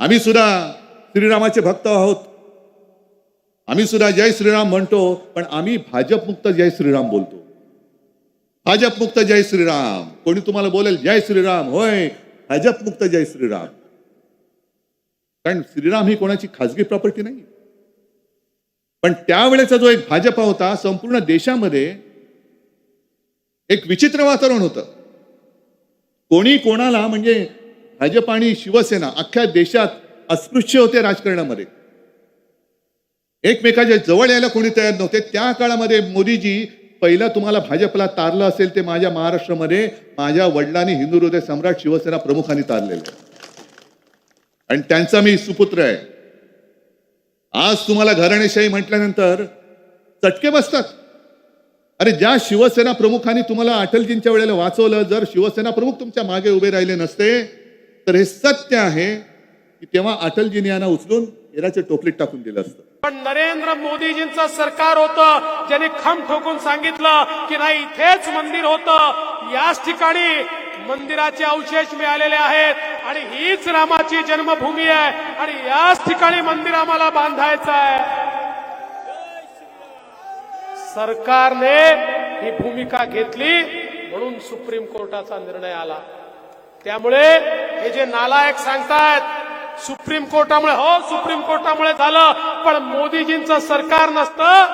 आम्ही सुद्धा श्रीरामाचे भक्त आहोत. आम्ही सुद्धा जय श्रीराम म्हणतो पण आम्ही भाजपमुक्त जय श्रीराम बोलतो. भाजपमुक्त जय श्रीराम. कोणी तुम्हाला बोलेल जय श्रीराम होय भाजपमुक्त जय श्रीराम. कारण श्रीराम ही कोणाची खाजगी प्रॉपर्टी नाही. पण त्यावेळेचा जो एक भाजपा होता संपूर्ण देशामध्ये एक विचित्र वातावरण होतं. कोणी कोणाला म्हणजे भाजप आणि शिवसेना अख्ख्या देशात अस्पृश्य होते राजकारणामध्ये. एकमेकाच्या जवळ यायला कोणी तयार नव्हते. त्या काळामध्ये मोदीजी पहिला तुम्हाला भाजपला तारलं असेल ते माझ्या महाराष्ट्रामध्ये माझ्या वडिलांनी हिंदू हृदय सम्राट शिवसेना प्रमुखांनी तारलेलं. आणि त्यांचा मी सुपुत्र आहे. आज तुम्हाला घराणेशाही म्हटल्यानंतर चटके बसतात. अरे ज्या शिवसेना प्रमुखांनी तुम्हाला अटलजींच्या वेळेला वाचवलं जर शिवसेना प्रमुख तुमच्या मागे उभे राहिले नसते तर हे सत्य आहे की तेव्हा अटलजीने यांना उचलून इराचे टोपलीत टाकून दिलं असतं. पण नरेंद्र मोदीजींचं सरकार होतं ज्याने खम ठोकून सांगितलं की नाही इथेच मंदिर होतं. याच ठिकाणी मंदिराचे अवशेष मिळालेले आहेत आणि हीच रामाची जन्मभूमी आहे आणि याच ठिकाणी मंदिर आम्हाला बांधायचं आहे. सरकारने ही भूमिका घेतली म्हणून सुप्रीम कोर्टाचा निर्णय आला. त्यामुळे हे जे नालायक सांगतायत सुप्रीम कोर्टामुळे हो सुप्रीम कोर्टामुळे झालं पण मोदीजींचं सरकार नसतं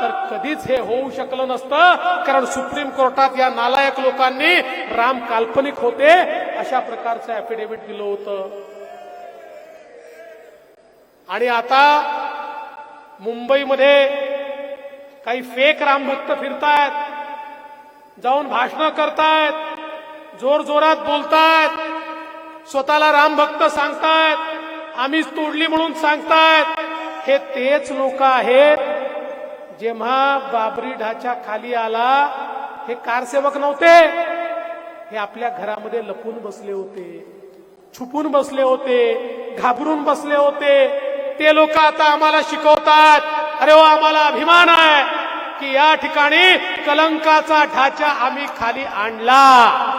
तर कधीच हे होऊ शकलं नसतं कारण सुप्रीम कोर्टात या नालायक लोकांनी राम काल्पनिक होते अशा प्रकारचं ऍफिडेव्हिट दिलं होतं. आणि आता मुंबईमध्ये काही फेक रामभक्त फिरतायत जाऊन भाषणं करतायत जोर जोरात बोलतायत स्वतःला रामभक्त सांगतायत आम्हीच तोडली म्हणून सांगतायत हे तेच लोक आहेत जेव्हा बाबरी ढाच्या खाली आला हे कारसेवक नव्हते. हे आपल्या घरामध्ये लपून बसले होते छुपून बसले होते घाबरून बसले होते. ते लोक आता आम्हाला शिकवतात. अरे हो आम्हाला अभिमान आहे की या ठिकाणी कलंकाचा ढाचा आम्ही खाली आणला.